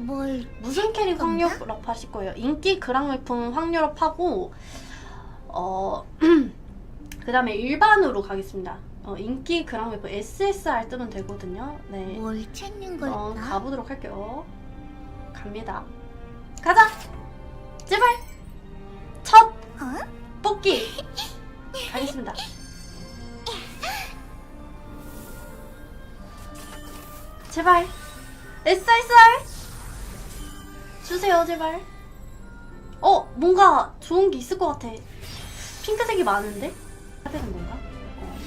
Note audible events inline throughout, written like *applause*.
뭘 무슨 캐릭 건가? 확률업 하실 거예요? 인기 그랑웨폰 확률업 하고 어 *clears throat* 그다음에 일반으로 가겠습니다. 어, 인기 그랑웨폰 SSR 뜨면 되거든요. 네. 뭘 찾는 어, 걸까? 가보도록 할게요. 갑니다. 가자. 제발. 첫 어? 뽑기. 가겠습니다. 제발. SSR. 주세요, 제발. 어, 뭔가 좋은 게 있을 것 같아. 핑크색이 많은데? 되는 건가? 어.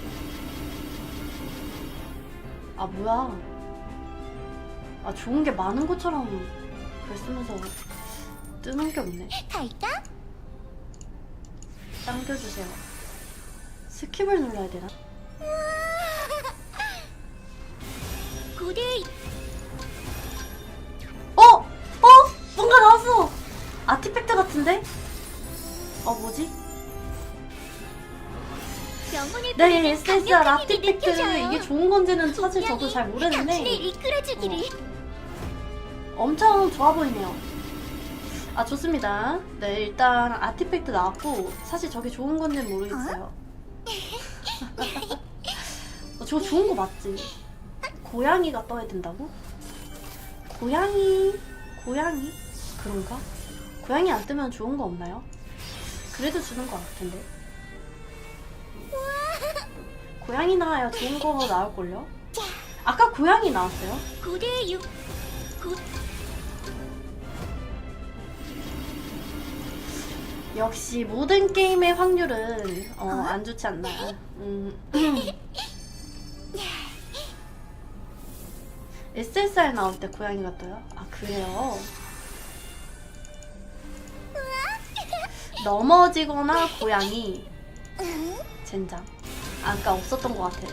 아, 뭐야. 아, 좋은 게 많은 것처럼 글 쓰면서 뜨는 게 없네. 갈까? 당겨주세요. 스킵을 눌러야 되나? 고대 같은데? 어, 뭐지? 네, 아티팩트. 느껴져요. 이게 좋은 건지는 사실 저도 잘 모르는데, 이끌어주기를 엄청 좋아 보이네요. 아, 좋습니다. 네, 일단 아티팩트 나왔고, 사실 저게 좋은 건지는 모르겠어요. 어, 저거 좋은 거 맞지? 고양이가 떠야 된다고? 고양이, 고양이? 그런가? 고양이 안 뜨면 좋은 거 없나요? 그래도 주는 거 같은데. 고양이 나와야 좋은 거 나올걸요? 아까 고양이 나왔어요? 역시 모든 게임의 확률은 어, 안 좋지 않나요? 음. *laughs* SSR 나올 때 고양이가 떠요? 아 그래요? 넘어지거나 고양이 젠장 아까 없었던 것 같아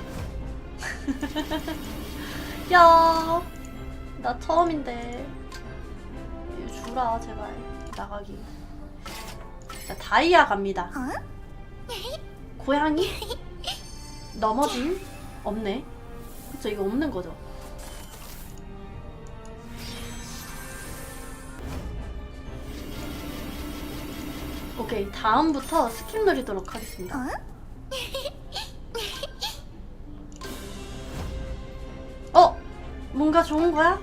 *laughs* 야, 나 처음인데 이거 주라 제발 나가기 자, 다이아 갑니다. 어? 고양이? 넘어짐? 없네. 그쵸, 이거 없는 거죠? 오케이, 다음부터 스킵 누리도록 하겠습니다. 어? *laughs* 어? 뭔가 좋은 거야?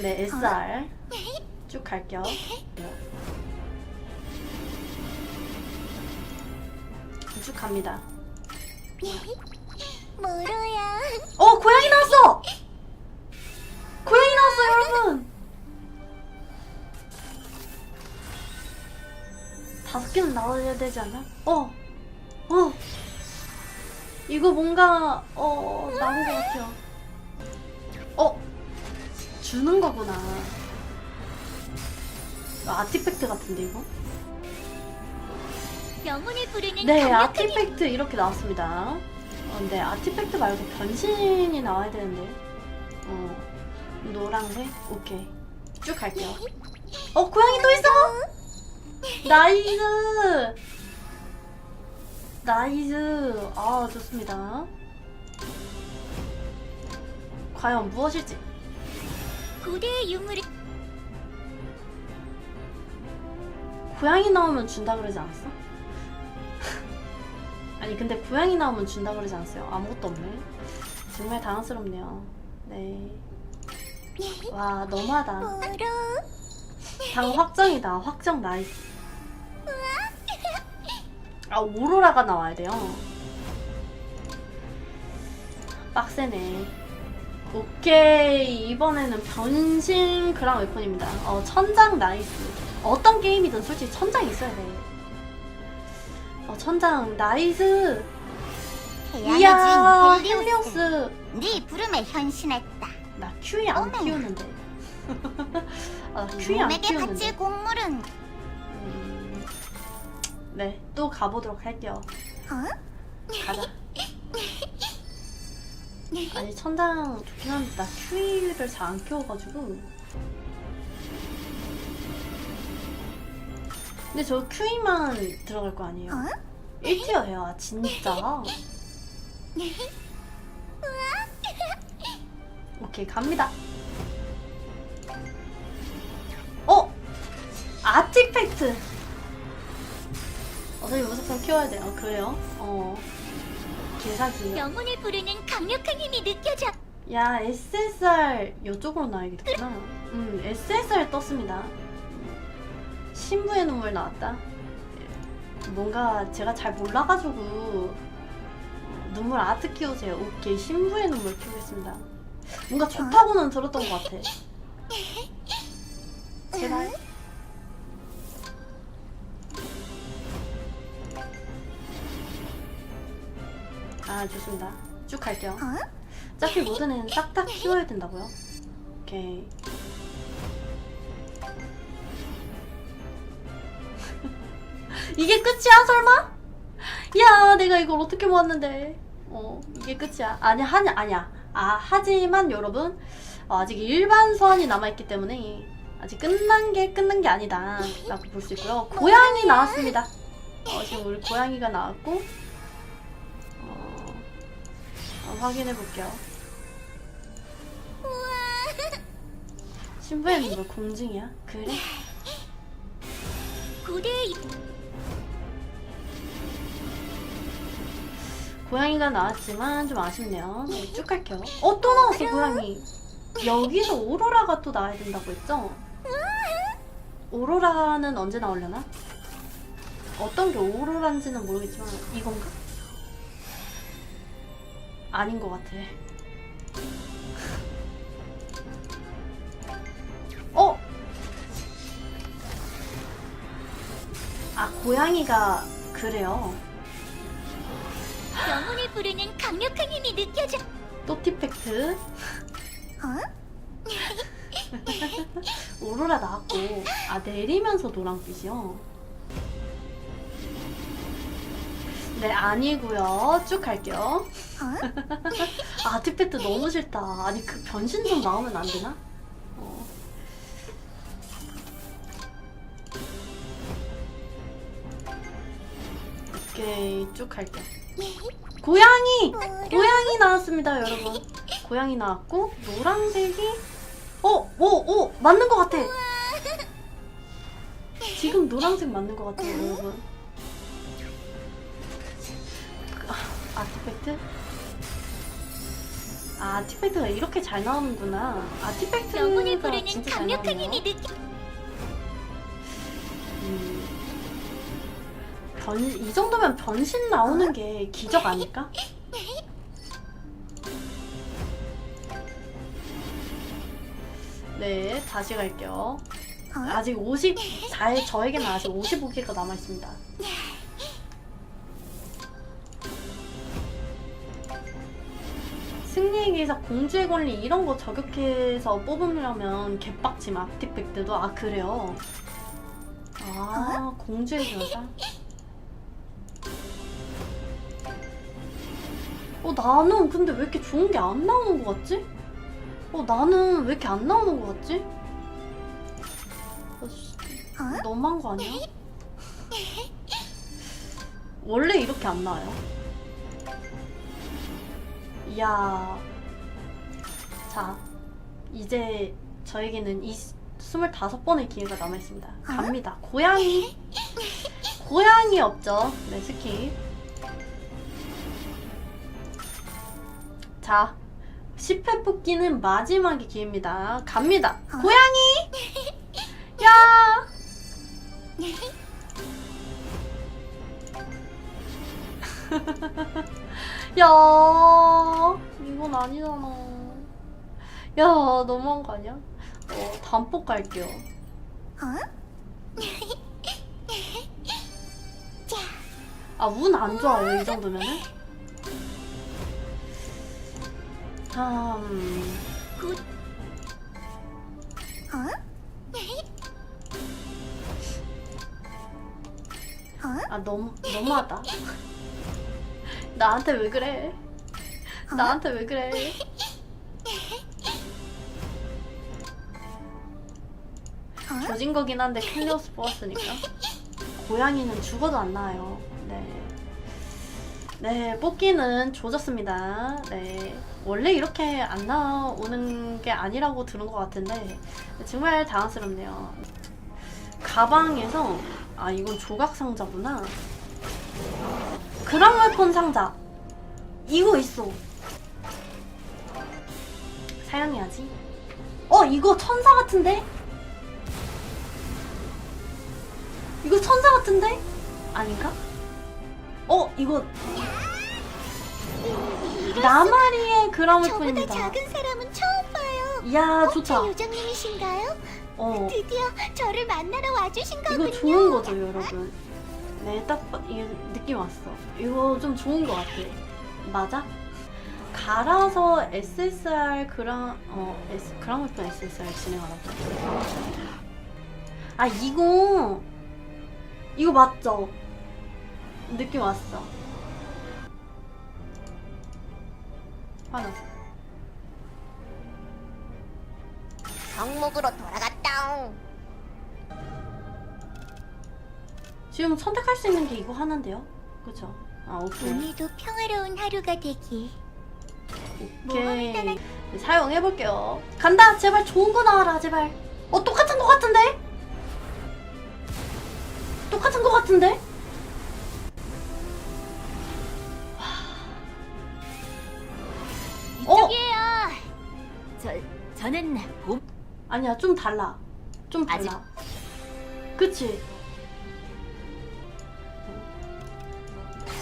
네, SR. 쭉 갈게요. 쭉 갑니다. 뭐로야? 어, 고양이 나왔어! 고양이 나왔어, 여러분! 다섯 개는 나와야 되지 않나? 어, 어. 이거 뭔가, 어, 나온 것 같아요. 어, 주는 거구나. 아티팩트 같은데, 이거? 영혼을 부르는 네, 강력한 힘 아티팩트 이렇게 나왔습니다. 어, 근데 아티팩트 말고 변신이 나와야 되는데. 어, 노란색? 오케이. 쭉 갈게요. 어, 고양이 또 있어! 나이스! 나이스. 아, 좋습니다. 과연 무엇일지. 고대의 유물을 고양이 나오면 준다 그러지 않았어? *laughs* 아니 근데 고양이 나오면 준다 그러지 않았어요? 아무것도 없네. 정말 당황스럽네요. 네. *laughs* 와 너무하다. 뭐로? 당 확정이다. 확정 나이스. 아 오로라가 나와야 돼요. 빡세네. 오케이 이번에는 변신 그랑 웨폰입니다. 어 천장 나이스. 어떤 게임이든 솔직히 천장 있어야 돼. 어 천장 나이스. 이야 헬리오스. 헬리오스 네 부름에 현신했다 나 큐이 안 어머. 키우는데. 아, 안 몸에게 바칠 키우는데. 곡물은 음, 네, 또 가보도록 할게요. 어? 가자. *laughs* 아니 천장 좋긴 한데 나 큐이를 잘 안 키워가지고. 근데 저 큐이만 들어갈 거 아니에요? 어? 1티어예요, 아, 진짜. *laughs* 오케이 갑니다. 아티팩트. 어차피 무조건 키워야 돼요. 그래요? 어. 개사기예요. 영혼을 부르는 강력한 힘이 느껴져. 야 SSR 이쪽으로 나야겠구나. 음 SSR 떴습니다. 신부의 눈물 나왔다. 뭔가 제가 잘 몰라가지고 눈물 아트 키우세요. 오케이 신부의 눈물 키우겠습니다. 뭔가 좋다고는 들었던 것 같아. 제발. 아 좋습니다. 쭉 갈게요. 어? 어차피 모든 애는 싹다 키워야 된다고요? 오케이. *laughs* 이게 끝이야 설마? 야 내가 이걸 어떻게 모았는데 어 이게 끝이야 아니야 하냐 아니야 아 하지만 여러분 어, 아직 일반 소환이 남아있기 때문에 아직 끝난 게 끝난 게 아니다 라고 볼 수 있고요 고양이 나왔습니다 어, 지금 우리 고양이가 나왔고 확인해 볼게요 신부의 누가 공중이야? 그래? 고대의 고양이가 나왔지만 좀 아쉽네요. 네, 쭉 갈게요. 어, 또 나왔어, 고양이. 여기서 오로라가 또 나와야 된다고 했죠? 오로라는 언제 나오려나? 어떤 게 오로라인지는 모르겠지만, 이건가? 아닌 것 같아. 어? 아, 고양이가 그래요. 영혼을 부르는 강력한 힘이 느껴져. 또 티팩트. 어? 오로라 나왔고 아 내리면서 노랑빛이요? 네 아니고요 쭉 갈게요 어? 아 *laughs* 티팩트 너무 싫다 아니 그 변신 좀 나오면 안 되나? 어. 오케이 쭉 갈게요 고양이! 고양이 나왔습니다 여러분 고양이 나왔고 노란색이 어! 오! 오! 맞는 것 같아 지금 노란색 맞는 것 같아요 여러분 팩트? 아 아티팩트가 이렇게 잘 나오는구나 영혼을 아티팩트가 부르는 진짜 잘 강력한 나오네요 힘이 느껴. 음. 변, 이 정도면 변신 나오는 게 기적 아닐까? 네, 다시 갈게요. 어? 아직 50, 잘, 저에게는 아직 55개가 남아있습니다. 승리에 의해서 공주의 권리 이런 거 저격해서 뽑으려면 개빡침 아티팩트도 아 그래요 아 공주의 전사 어 나는 근데 왜 이렇게 좋은 게 안 나오는 것 같지? 어 나는 왜 이렇게 안 나오는 것 같지? 어, 씨, 어? 너무한 거 아니야? 원래 이렇게 안 나와요? 이야. 자, 이제 저에게는 이 25번의 기회가 남아있습니다. 갑니다. 고양이. 고양이 없죠? 네, 스킵. 자, 10회 뽑기는 마지막의 기회입니다. 갑니다. 어? 고양이! *laughs* 야! *laughs* 야, 이건 아니잖아. 야, 너무한 거 아니야? 어, 단폭 갈게요. 어? *laughs* 아, 운 안 좋아요, 이 정도면은? 음, 곧. 어? 아, 너무, 너무하다. *laughs* 나한테 왜 그래? 나한테 왜 그래? 어? 조진 거긴 한데 캘리오스 뽑았으니까. 고양이는 죽어도 안 나와요. 네. 네, 뽑기는 조졌습니다. 네. 원래 이렇게 안 나오는 게 아니라고 들은 것 같은데, 정말 당황스럽네요. 가방에서 아 이건 조각 상자구나. 그랑웨폰 상자. 이거 있어. 사용해야지. 어 이거 천사 같은데? 이거 천사 같은데? 아닌가? 어 이거 나마리의 저보다 그랑웨폰입니다. 작은 사람은 처음 봐요. 이야 좋다. 제 요정님이신가요? 어 드디어 저를 만나러 와주신 거군요. 이거 좋은 거죠 여러분. 네, 딱 봐- 이게 느낌 왔어. 이거 좀 좋은 거 같아. 맞아? 갈아서 SSR 그랑 어 S 그랑웨폰 SSR 진행하라고. 아 이거 이거 맞죠? 느낌 왔어. 맞아. 정목으로 돌아갔다. 지금 선택할 수 있는 게 이거 하나인데요. 그쵸? 아 오케이. 오늘도 평화로운 하루가 되길. 오케이. 네, 사용해 볼게요. 간다. 제발 좋은 거 나와라. 제발. 어 똑같은 거 같은데? 똑같은 거 같은데? 어? 이쪽이에요. 저 저는 봄. 아니야 좀 달라. 좀 달라. 그치?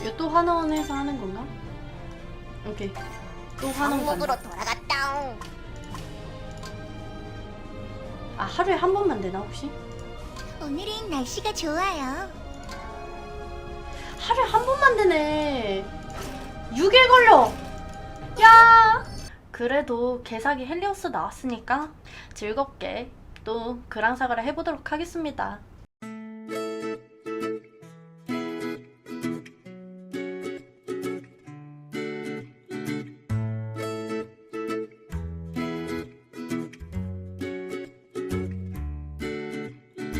이거 또 환원해서 하는 건가? 오케이. 또 환원 간다. 돌아갔다. 아 하루에 한 번만 되나 혹시? 오늘은 날씨가 좋아요. 하루에 한 번만 되네. 6일 걸려. 야. 그래도 개사기 헬리오스 나왔으니까 즐겁게 또 그랑사가를 해보도록 하겠습니다.